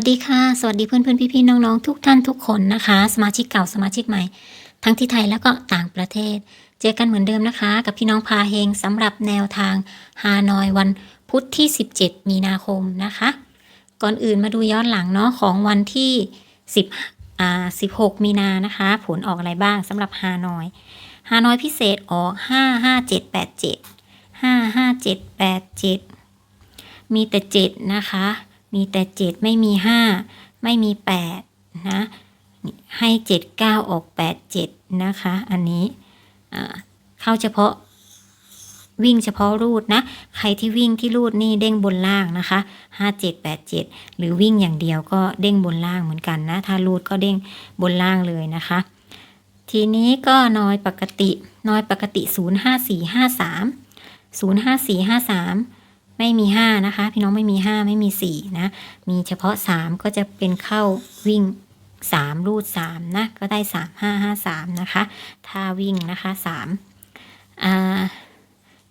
วัสดีค่ะ สวัสดีเพื่อนเพื่อนพี่พี่น้องน้องๆทุกท่านทุกคนนะคะ สมาชิกเก่าสมาชิกใหม่ ทั้งที่ไทยแล้วก็ต่างประเทศ เจอกันเหมือนเดิมนะคะ กับพี่น้องพาเฮงสำหรับแนวทางฮานอยวันพุธที่ 17 มีนาคมนะคะ ก่อนอื่นมาดูย้อนหลังเนาะของวันที่10อ่า16 มีนานะคะ ผลออกอะไรบ้างสำหรับฮานอยฮานอยพิเศษออก 55787 55787 มีแต่ 7 นะคะ มีแต่7ไม่มี5ไม่มี8นะให้7 9ออก8 7นะคะ อันนี้เข้าเฉพาะวิ่งเฉพาะรูดนะ ใครที่วิ่งที่รูดนี่เด้งบนล่างนะคะ5 7 8 7หรือวิ่งอย่างเดียวก็เด้งบนล่างเหมือนกันนะ ถ้ารูดก็เด้งบนล่างเลยนะคะ ทีนี้ก็น้อยปกติน้อยปกติ0 5 4 5 3 0 5 4 5 3 ไม่มี 5 นะคะ พี่น้องไม่มี 5 ไม่มี 4 นะ มีเฉพาะ 3 ก็จะเป็นเข้าวิ่ง 3 รูด 3 นะ ก็ได้ 3 5 5 3 นะคะ ถ้าวิ่งนะคะ3อ่า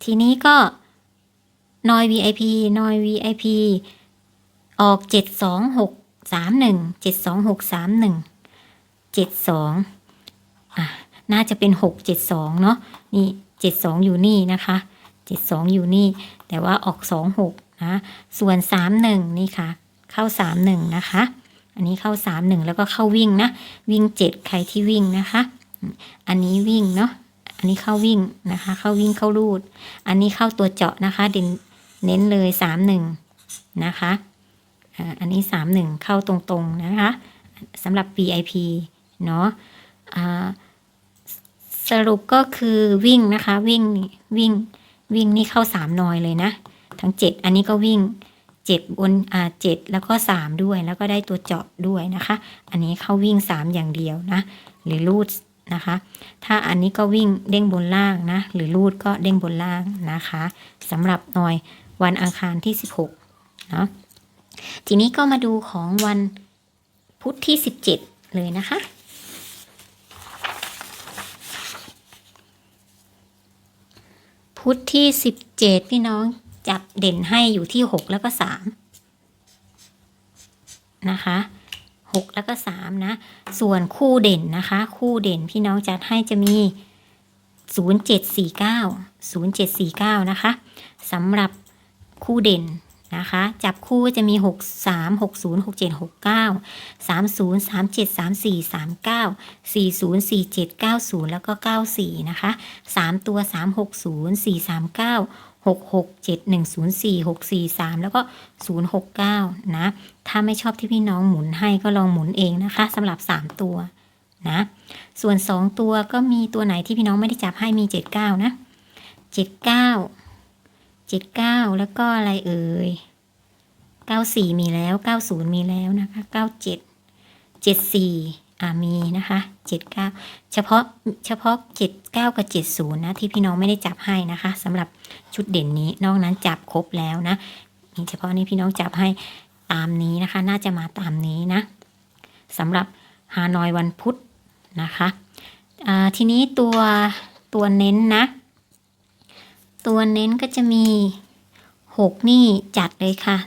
ทีนี้ก็นอย VIP นอย VIP ออก 7 2 6 3 1 7 2 6 3 1 7 2อะน่าจะเป็น 6 7 2 เนาะนี่ 7 2 อยู่นี่นะคะ 7 2 อยู่นี่ แต่ว่าออก 2 6 นะ ส่วน 3 1 นี่ค่ะ เข้า 3 1 นะคะ อันนี้เข้า 3 1 แล้วก็เข้าวิ่งนะ วิ่ง 7 ใครที่วิ่งนะคะ อันนี้วิ่งเนาะ อันนี้เข้าวิ่งนะคะ เข้าวิ่งเข้ารูด อันนี้เข้าตัวเจาะนะคะเด่นเน้นเลยสามหนึ่งนะคะ อันนี้สามหนึ่งเข้าตรงๆ นะคะสำหรับ VIP เนาะอ่าสรุปก็คือวิ่งนะคะ วิ่งวิ่ง วิ่งนี่เข้าสามนอยเลยนะ ทั้งเจ็ดอันนี้ก็วิ่งเจ็ดบนอ่าเจ็ดแล้วก็สามด้วยแล้วก็ได้ตัวเจาะด้วยนะคะ อันนี้เข้าวิ่งสามอย่างเดียวนะ หรือรูดนะคะ ถ้าอันนี้ก็วิ่งเด้งบนล่างนะ หรือรูดก็เด้งบนล่างนะคะสำหรับนอยวันอังคารที่ 16เนาะทีนี้ก็มาดูของวันพุธที่ 17 เลยนะคะ พุธที่สิบเจ็ดพี่น้องจับเด่นให้อยู่ที่หกแล้วก็สามนะคะหกแล้วก็สามนะ ส่วนคู่เด่นนะคะ คู่เด่นพี่น้องจัดให้จะมีศูนย์เจ็ดสี่เก้าศูนย์เจ็ดสี่เก้านะคะสำหรับคู่เด่น นะคะ จับคู่จะมี 63 60 67 69 30 37 34 39 40 47 90 แล้วก็ 94 นะคะ 3 ตัว 360 439 66 7104 643 แล้วก็ 069 นะ ถ้าไม่ชอบที่พี่น้องหมุนให้ก็ลองหมุนเองนะคะสำหรับ 3 ตัวนะ ส่วน 2 ตัวก็มีตัวไหนที่พี่น้องไม่ได้จับให้มี 79 นะ 79 79แล้วก็อะไรเอ่ย94มีแล้ว90มีแล้วนะคะ97 74อ่ามีนะคะ79เก้าเฉพาะเฉพาะ79กับ70นย์นะที่พี่น้องไม่ได้จับให้นะคะสำหรับชุดเด่นนี้นอกนั้นจับครบแล้วนะนี่เฉพาะนี้พี่น้องจับให้ตามนี้นะคะ น่าจะมาตามนี้นะสำหรับฮานอยวันพุธนะคะทีนี้ตัวตัวเน้นนะ ตัวเน้นก็จะมี 6 นี่จัดเลยค่ะ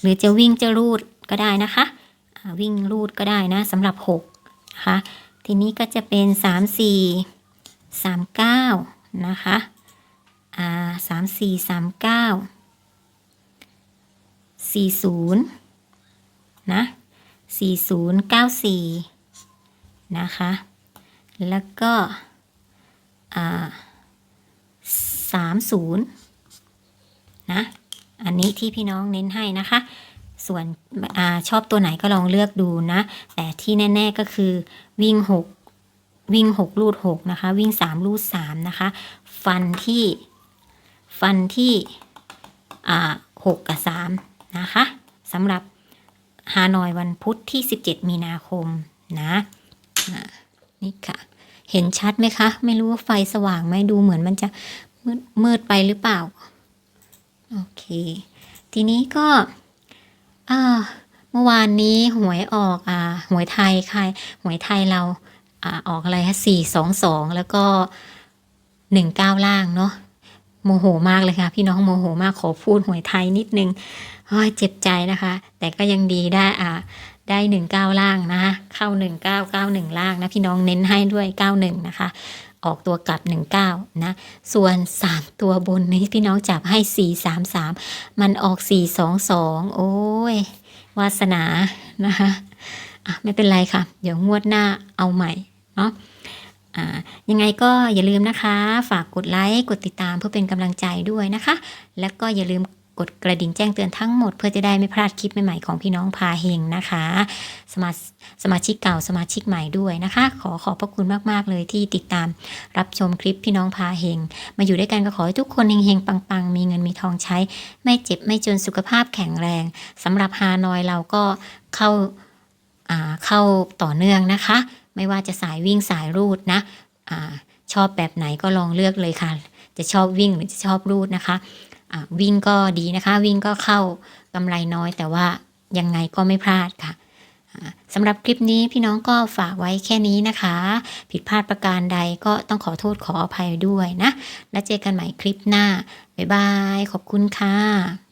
หรือจะวิ่งจะรูดก็ได้นะคะ วิ่งรูดก็ได้นะสำหรับ6นะคะทีนี้ก็จะเป็น 3 4 3 9 นะคะอ่า3 4 3 9 40นย์นะ40 94นะคะ แล้วก็อ่า 30นะ อันนี้ที่พี่น้องเน้นให้นะคะ ส่วนอชอบตัวไหนก็ลองเลือกดูนะ แต่ที่แน่ ๆก็คือวิ่ง6วิ่ง6รูด6นะคะ วิ่ง3รูด3นะคะ ฟันที่ฟันที่อ่า6กับ3นะคะสำหรับฮานอยวันพุธที่ 17 มีนาคมนะนี่ค่ะ เห็นชัดไหมคะ ไม่รู้ว่าไฟสว่างไหมดูเหมือนมันจะ มืดมืดไปหรือเปล่า โอเค ทีนี้ก็อ่าเมื่อวานนี้หวยออกอ่าหวยไทยใครหวยไทยเราอ่าออกอะไรคะสี่สองสองแล้วก็หนึ่งเก้าล่างเนาะโมโหมากเลยค่ะ พี่น้องโมโหมากขอพูดหวยไทยนิดนึงเจ็บใจนะคะ แต่ก็ยังดีได้อ่าได้หนึ่งเก้าล่างนะคะเข้าหนึ่งเก้าเก้าหนึ่งล่างนะพี่น้องเน้นให้ด้วยเก้าหนึ่งนะคะ ออกตัวกลับหนึ่งเก้านะ ส่วนสามตัวบนนี้พี่น้องจับให้สี่สามสามมันออกสี่สองสองโอ้ย วาสนานะคะอะไม่เป็นไรค่ะ เดี๋ยวงวดหน้าเอาใหม่ เนาะยังไงก็อย่าลืมนะคะ ฝากกดไลค์ กดติดตามเพื่อเป็นกำลังใจด้วยนะคะ แล้วก็อย่าลืม กดกระดิ่งแจ้งเตือนทั้งหมด เพื่อจะได้ไม่พลาดคลิปใหม่ๆของพี่น้องพาเฮงนะคะ สมาสมาชิกเก่าสมาชิกใหม่ด้วยนะคะ ขอขอบพระคุณมากๆเลยที่ติดตามรับชมคลิปพี่น้องพาเฮงมาอยู่ด้วยกันก็ขอให้ทุกคนเฮงๆปังๆ มีเงินมีทองใช้ ไม่เจ็บไม่จนสุขภาพแข็งแรงสำหรับฮานอยเราก็เข้าอ่าเข้าต่อเนื่องนะคะ ไม่ว่าจะสายวิ่งสายรูดนะอาชอบแบบไหนก็ลองเลือกเลยค่ะ จะชอบวิ่งหรือจะชอบรูดนะคะ วิ่งก็ดีนะคะ วิ่งก็เข้ากำไรน้อย แต่ว่ายังไงก็ไม่พลาดค่ะสำหรับคลิปนี้พี่น้องก็ฝากไว้แค่นี้นะคะ ผิดพลาดประการใดก็ต้องขอโทษขออภัยด้วยนะ แล้วเจอกันใหม่คลิปหน้า บ๊ายบาย ขอบคุณค่ะ